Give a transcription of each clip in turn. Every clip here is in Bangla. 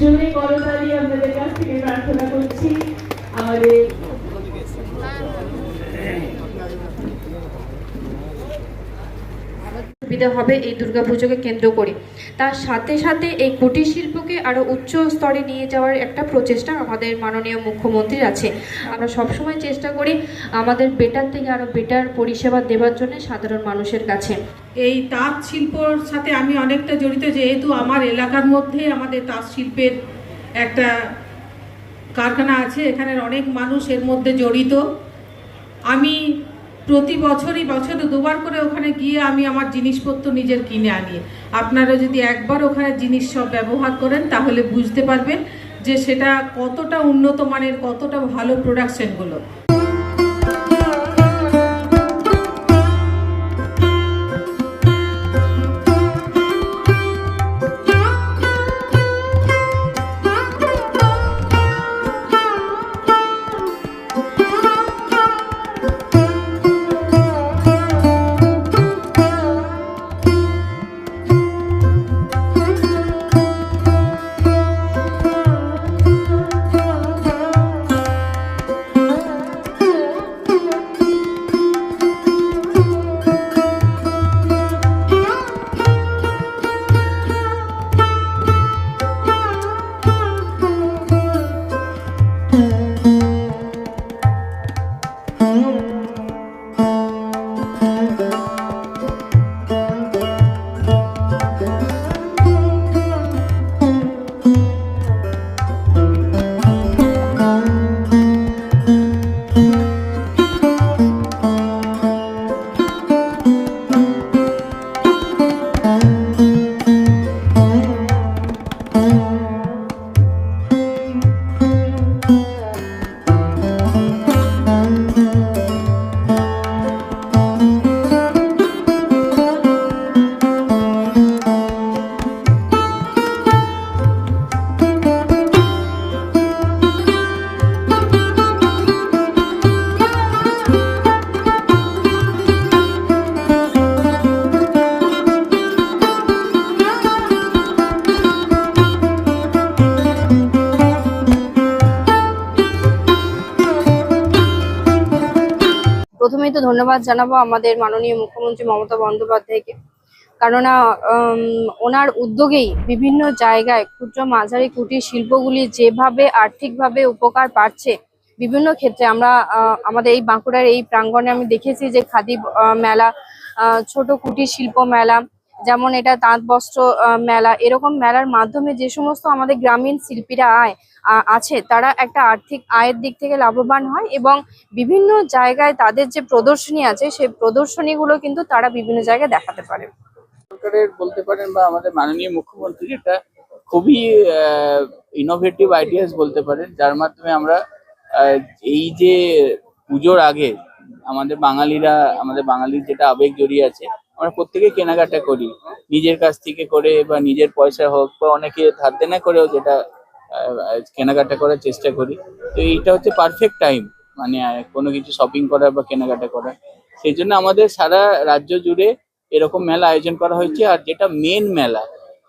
জোরে করতালি আপনাদের কাছ থেকে প্রার্থনা করছি। আমাদের সুবিধা হবে এই দুর্গাপুজোকে কেন্দ্র করে। তার সাথে সাথে এই কুটির শিল্পকে আরও উচ্চ স্তরে নিয়ে যাওয়ার একটা প্রচেষ্টা আমাদের মাননীয় মুখ্যমন্ত্রীর আছে। আমরা সবসময় চেষ্টা করি আমাদের বেটার থেকে আরও বেটার পরিষেবা দেওয়ার জন্য সাধারণ মানুষের কাছে। এই তাঁত শিল্পর সাথে আমি অনেকটা জড়িত, যেহেতু আমার এলাকার মধ্যে আমাদের তাঁত শিল্পের একটা কারখানা আছে, এখানের অনেক মানুষ এর মধ্যে জড়িত। আমি প্রতি বছরই বছরে দুবার করে ওখানে গিয়ে আমি আমার জিনিসপত্র নিজের কিনে আনি। আপনারা যদি একবার ওখানে জিনিস সব ব্যবহার করেন, তাহলে বুঝতে পারবেন যে সেটা কতটা উন্নত মানের, কতটা ভালো প্রোডাকশনগুলো প্রথমেই তো ধন্যবাদ জানাব আমাদের মাননীয় মুখ্যমন্ত্রী মমতা বন্দ্যোপাধ্যায়কে। কেননা ওনার উদ্যোগেই বিভিন্ন জায়গায় ক্ষুদ্র মাঝারি কুটির শিল্পগুলি যেভাবে আর্থিকভাবে উপকার পাচ্ছে, বিভিন্ন ক্ষেত্রে আমরা আমাদের এই বাঁকুড়ার এই প্রাঙ্গণে আমি দেখেছি যে খাদি মেলা ছোট কুটির শিল্প মেলা যেমন এটা তাঁত বস্ত্র মেলা, এরকম মেলার মাধ্যমে যে সমস্ত আমাদের গ্রামীণ শিল্পীরা আয় আছে, তারা একটা আর্থিক আয়ের দিক থেকে লাভবান হয় এবং বিভিন্ন জায়গায় তাদের যে প্রদর্শনী আছে, সেই প্রদর্শনীগুলো কিন্তু তারা বিভিন্ন জায়গায় দেখাতে পারে। সরকারের বলতে পারেন বা আমাদের মাননীয় মুখ্যমন্ত্রী এটা খুবই ইনোভেটিভ আইডিয়াস বলতে পারেন, যার মাধ্যমে আমরা এই যে পুজোর আগে আমাদের বাঙালিরা, আমাদের বাঙালির যেটা আবেগ জড়িয়ে আছে আমরা প্রত্যেকে কেনাকাটা করি। নিজের কাছ থেকে করে বা নিজের পয়সা হোক বা অনেকে ধার দেনা করেও যেটা কেনাকাটা করার চেষ্টা করি। তো এইটা হচ্ছে পারফেক্ট টাইম মানে কোনো কিছু শপিং করার বা কেনাকাটা করার। সেই জন্য আমাদের সারা রাজ্য জুড়ে এরকম মেলা আয়োজন করা হয়েছে। আর যেটা মেন মেলা,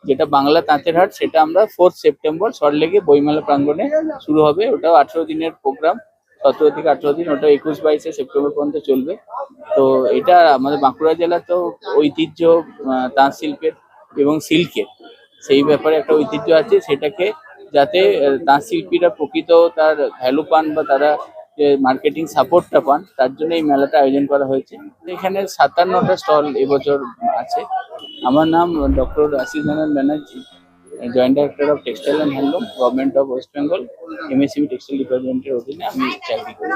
যেটা বাংলা তাঁতের হাট, সেটা আমরা ফোর্থ সেপ্টেম্বর সরলেগে বইমেলা প্রাঙ্গণে শুরু হবে। ওটাও আঠেরো দিনের প্রোগ্রাম সতেরো থেকে আঠেরো দিন, ওটা একুশ বাইশে সেপ্টেম্বর পর্যন্ত চলবে। তো এটা আমাদের বাঁকুড়া জেলা তো ঐতিহ্য তাঁত শিল্পের এবং সিল্কের। সেই ব্যাপারে একটা ঐতিহ্য আছে, সেটাকে যাতে তাঁত শিল্পীরা প্রকৃত তার ভ্যালু পান বা তারা যে মার্কেটিং সাপোর্টটা পান, তার জন্য এই মেলাটা আয়োজন করা হয়েছে। এখানে সাতান্নটা স্টল এবছর আছে। আমার নাম doctor Ashis Banerjee. Joint director of textile and handloom government of West Bengal MSCB textile ডিপার্টমেন্টের অধীনে আমি চাকরি করি।